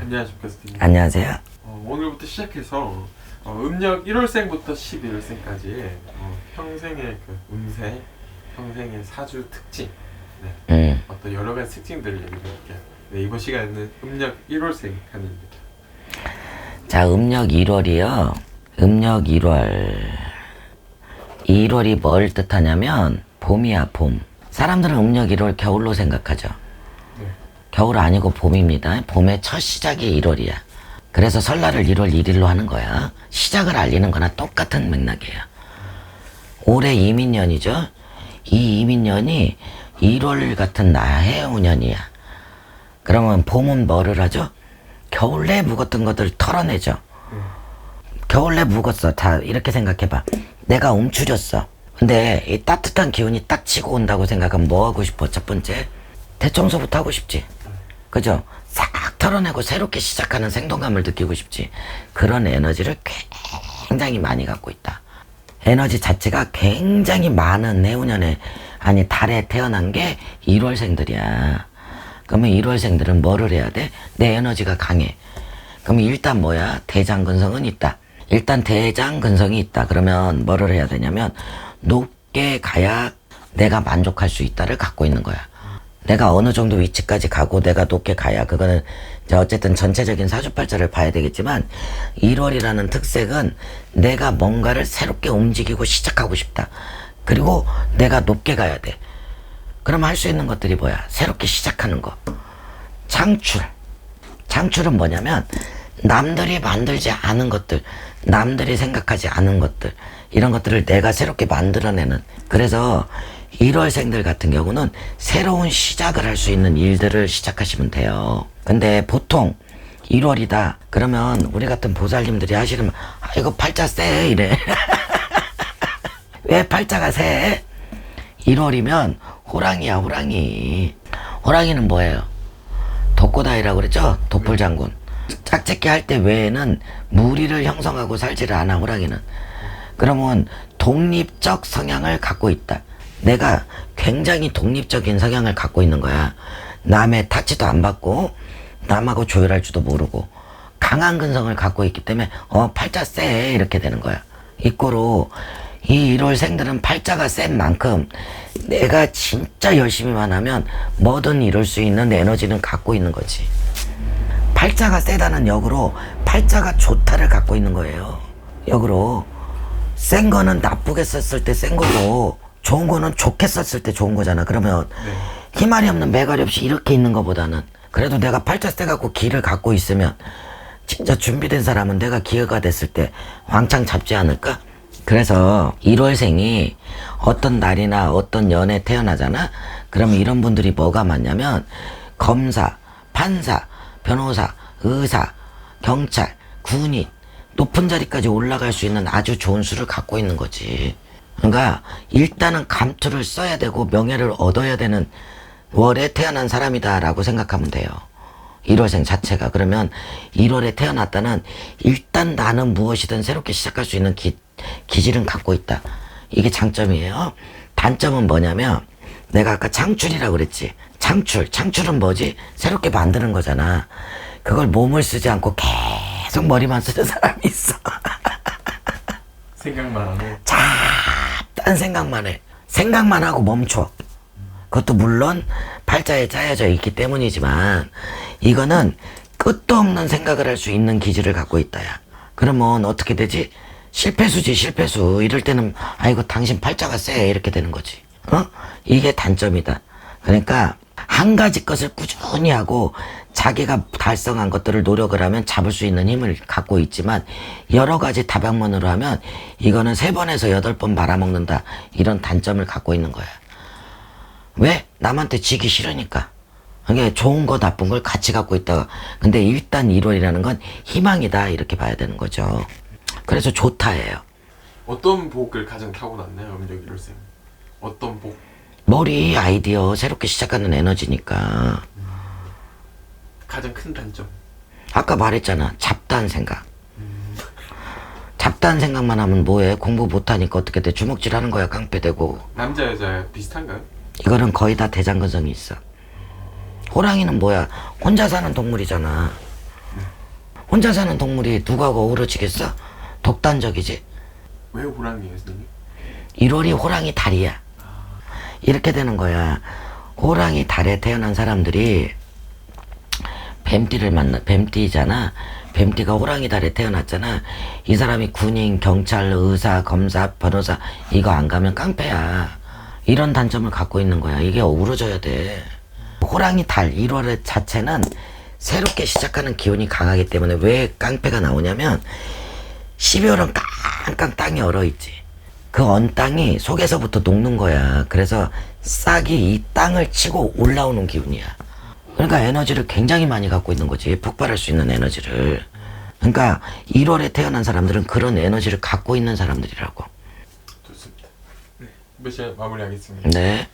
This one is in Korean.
안녕하십니까 스님. 안녕하세요. 어, 오늘부터 시작해서 어, 음력 1월생부터 11월생까지 어, 평생의 그 운세, 평생의 사주 특징, 네, 음, 어떤 여러 가지 특징들을 얘기해볼게요. 네, 이번 시간은 음력 1월생 편입니다. 자 음력 1월이요. 음력 1월. 1월이 뭘 뜻하냐면 봄이야 봄. 사람들은 음력 1월 겨울로 생각하죠. 네. 겨울 아니고 봄입니다. 봄의 첫 시작이 1월이야. 그래서 설날을 1월 1일로 하는 거야. 시작을 알리는 거나 똑같은 맥락이에요. 올해 이민년이죠. 이 이민년이 1월 같은 나의 운년이야. 그러면 봄은 뭐를 하죠? 겨울 내 묵었던 것들을 털어내죠. 겨울 내 묵었어. 다 이렇게 생각해봐. 내가 움츠렸어. 근데 이 따뜻한 기운이 딱 치고 온다고 생각하면 뭐 하고 싶어? 첫 번째 대청소부터 하고 싶지. 그죠? 싹 털어내고 새롭게 시작하는 생동감을 느끼고 싶지. 그런 에너지를 굉장히 많이 갖고 있다. 에너지 자체가 굉장히 많은 내후년에 아니 달에 태어난 게 1월생들이야. 그러면 1월생들은 뭐를 해야 돼? 내 에너지가 강해. 그럼 일단 뭐야? 대장근성은 있다. 일단 대장근성이 있다. 그러면 뭐를 해야 되냐면 높게 가야 내가 만족할 수 있다를 갖고 있는 거야. 내가 어느 정도 위치까지 가고 내가 높게 가야 그거는 이제 어쨌든 전체적인 사주팔자를 봐야 되겠지만 1월이라는 특색은 내가 뭔가를 새롭게 움직이고 시작하고 싶다. 그리고 내가 높게 가야 돼. 그럼 할 수 있는 것들이 뭐야? 새롭게 시작하는 거. 창출. 창출은 뭐냐면 남들이 만들지 않은 것들, 남들이 생각하지 않은 것들, 이런 것들을 내가 새롭게 만들어내는. 그래서 1월생들 같은 경우는 새로운 시작을 할 수 있는 일들을 시작하시면 돼요. 근데 보통 1월이다. 그러면 우리 같은 보살님들이 하시는, 아, 이거 팔자 세. 이래. 왜 팔자가 세? 1월이면 호랑이야, 호랑이. 호랑이는 뭐예요? 독고다이라고 그랬죠? 독불장군. 짝짓기 할 때 외에는 무리를 형성하고 살지를 않아, 호랑이는. 그러면 독립적 성향을 갖고 있다. 내가 굉장히 독립적인 성향을 갖고 있는 거야. 남의 타치도 안 받고, 남하고 조율할 줄도 모르고, 강한 근성을 갖고 있기 때문에, 어, 팔자 쎄. 이렇게 되는 거야. 이꼬로, 이 1월생들은 팔자가 센 만큼 내가 진짜 열심히만 하면 뭐든 이룰 수 있는 에너지는 갖고 있는 거지. 팔자가 세다는 역으로 팔자가 좋다를 갖고 있는 거예요. 역으로 센 거는 나쁘게 썼을 때 센 거고 좋은 거는 좋게 썼을 때 좋은 거잖아. 그러면 희말이 없는 매갈이 없이 이렇게 있는 것보다는 그래도 내가 팔자 세 갖고 기를 갖고 있으면 진짜 준비된 사람은 내가 기회가 됐을 때 왕창 잡지 않을까? 그래서 1월생이 어떤 날이나 어떤 연에 태어나잖아? 그러면 이런 분들이 뭐가 많냐면 검사, 판사, 변호사, 의사, 경찰, 군인, 높은 자리까지 올라갈 수 있는 아주 좋은 수를 갖고 있는 거지. 그러니까 일단은 감투를 써야 되고 명예를 얻어야 되는 월에 태어난 사람이다라고 생각하면 돼요. 1월생 자체가 그러면 1월에 태어났다는 일단 나는 무엇이든 새롭게 시작할 수 있는 기, 기질은 갖고 있다. 이게 장점이에요. 단점은 뭐냐면 내가 아까 창출이라고 그랬지. 창출. 창출은 뭐지? 새롭게 만드는 거잖아. 그걸 몸을 쓰지 않고 계속 머리만 쓰는 사람이 있어. 생각만 하고 딴 생각만 해. 생각만 하고 멈춰. 그것도 물론 팔자에 짜여져 있기 때문이지만 이거는 끝도 없는 생각을 할 수 있는 기질을 갖고 있다야. 그러면 어떻게 되지? 실패수지 실패수. 이럴 때는 아이고 당신 팔자가 세 이렇게 되는 거지. 어? 이게 단점이다. 그러니까 한 가지 것을 꾸준히 하고 자기가 달성한 것들을 노력을 하면 잡을 수 있는 힘을 갖고 있지만 여러 가지 다방면으로 하면 이거는 세 번에서 여덟 번 말아먹는다 이런 단점을 갖고 있는 거야. 왜? 남한테 지기 싫으니까. 이게 좋은 거 나쁜 걸 같이 갖고 있다가 근데 일단 1월이라는 건 희망이다 이렇게 봐야 되는 거죠. 그래서 좋다예요. 어떤 복을 가장 타고났나요? 음력 1월생. 어떤 복? 머리 아이디어 새롭게 시작하는 에너지니까 가장 큰 단점. 아까 말했잖아 잡다한 생각 잡다한 생각만 하면 뭐해 공부 못하니까 어떻게 돼 주먹질 하는 거야 깡패되고 남자 여자 비슷한가요? 이거는 거의 다 대장근성이 있어 호랑이는 뭐야 혼자 사는 동물이잖아 혼자 사는 동물이 누가 어우러지겠어? 독단적이지. 왜 호랑이예요, 선생님? 1월이 호랑이 달이야. 이렇게 되는 거야. 호랑이 달에 태어난 사람들이 뱀띠를 만나, 뱀띠잖아. 뱀띠가 호랑이 달에 태어났잖아. 이 사람이 군인, 경찰, 의사, 검사, 변호사, 이거 안 가면 깡패야. 이런 단점을 갖고 있는 거야. 이게 어우러져야 돼. 호랑이 달 1월의 자체는 새롭게 시작하는 기운이 강하기 때문에 왜 깡패가 나오냐면 12월은 깡깡 땅이 얼어있지. 그 언 땅이 속에서부터 녹는 거야. 그래서 싹이 이 땅을 치고 올라오는 기운이야. 그러니까 에너지를 굉장히 많이 갖고 있는 거지. 폭발할 수 있는 에너지를. 그러니까 1월에 태어난 사람들은 그런 에너지를 갖고 있는 사람들이라고. 좋습니다. 네, 몇 시에 마무리하겠습니다. 네.